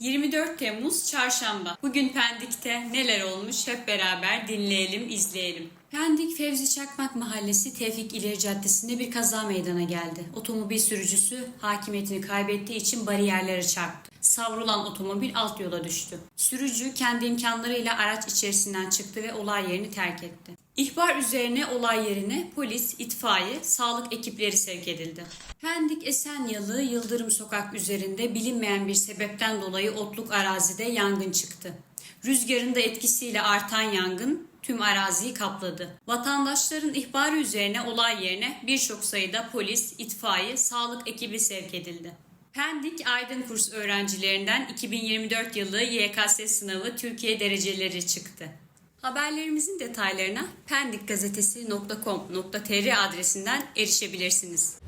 24 Temmuz Çarşamba. Bugün Pendik'te neler olmuş hep beraber dinleyelim, izleyelim. Pendik Fevzi Çakmak Mahallesi Tevfik İleri Caddesi'nde bir kaza meydana geldi. Otomobil sürücüsü hakimiyetini kaybettiği için bariyerlere çarptı. Savrulan otomobil alt yola düştü. Sürücü kendi imkanlarıyla araç içerisinden çıktı ve olay yerini terk etti. İhbar üzerine olay yerine polis, itfaiye, sağlık ekipleri sevk edildi. Pendik Esenyalı Yıldırım Sokak üzerinde bilinmeyen bir sebepten dolayı otluk arazide yangın çıktı. Rüzgarın da etkisiyle artan yangın tüm araziyi kapladı. Vatandaşların ihbarı üzerine olay yerine birçok sayıda polis, itfaiye, sağlık ekibi sevk edildi. Pendik Aydın kurs öğrencilerinden 2024 yılı YKS sınavı Türkiye dereceleri çıktı. Haberlerimizin detaylarına pendikgazetesi.com.tr adresinden erişebilirsiniz.